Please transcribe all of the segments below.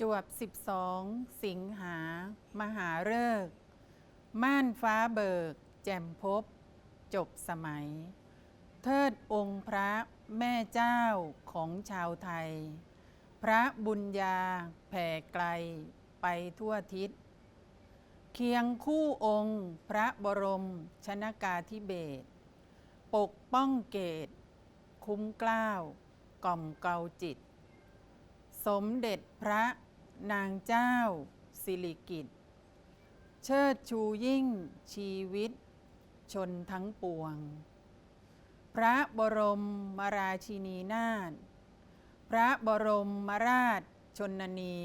จวบ 12 สิงหา มหาฤกษ์ม่านฟ้าเบิก แจ่มพบ จบสมัย เทิดองค์พระแม่เจ้าของชาวไทย พระบุญญาแผ่ไกลไปทั่วทิศ เคียงคู่องค์พระบรมชนากาธิเบศปกป้องเกต คุ้มกล้าว กล่อมเกลาจิต สมเด็จพระ นางเจ้า สิริกิตเชิดชูยิ่ง ชีวิต ชนทั้งปวง พระบรมมราชินีนาถพระบรมมราชชนนี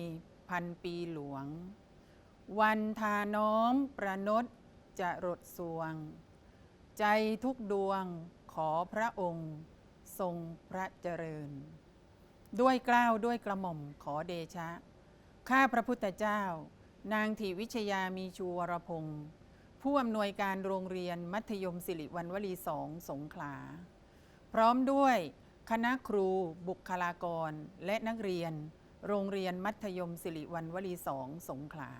พันปีหลวง วันทาน้อมประนดจะรดสวง ใจทุกดวงขอพระองค์ ทรงพระเจริญ ด้วยกล้าวด้วยกระหม่อมขอเดชะ ข้าพระพุทธเจ้า นางถีวิชยามีชูวรพงศ์ผู้อำนวยการโรงเรียนมัธยมสิริวัณวลีสองสงขลา พร้อมด้วยคณะครูบุคลากรและนักเรียน โรงเรียนมัธยมสิริวัณวลีสองสงขลา